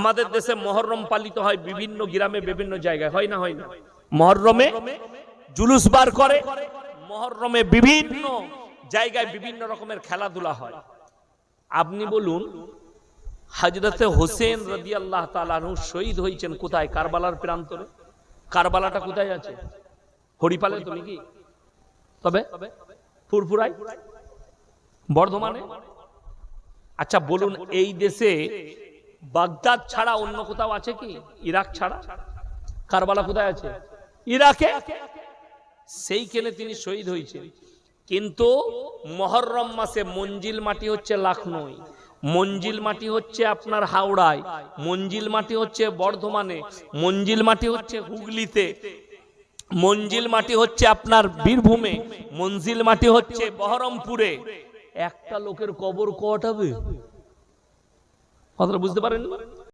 আমাদের দেশে মহরম পালিত হয় বিভিন্ন গ্রামে বিভিন্ন জায়গায়, হয় না হয় না? মহরমে জুলুস বার করে, মহরমে বিভিন্ন জায়গায় বিভিন্ন রকমের খেলাধুলা হয়। আপনি বলুন, হাজরতে হোসেন রদি আল্লাহ শহীদ হয়েছেন কোথায়? কারবালার প্রান্তরে? কারবালাটা কোথায় আছে? হরিপালে তুমি কি তবে ফুরফুরাই বর্ধমানে? আচ্ছা বলুন, এই দেশে বাগদাদ ছাড়া অন্য কোথাও আছে কি? ইরাক ছাড়া? কারবালা কোথায় আছে? ইরাকে? সেইখানে তিনি শহীদ হয়েছেন। কিন্তু মহরম মাসে মঞ্জিল মাটি হচ্ছে লাখনৌ। মঞ্জিল মাটি হচ্ছে আপনার হাওড়ায়। মঞ্জিল মাটি হচ্ছে বর্ধমানে। মঞ্জিল মাটি হচ্ছে হুগলিতে। মঞ্জিল মাটি হচ্ছে আপনার বীরভূমে। মঞ্জিল মাটি হচ্ছে বহরমপুরে। একটা লোকের কবর কটাবে? কথাটা বুঝতে পারেন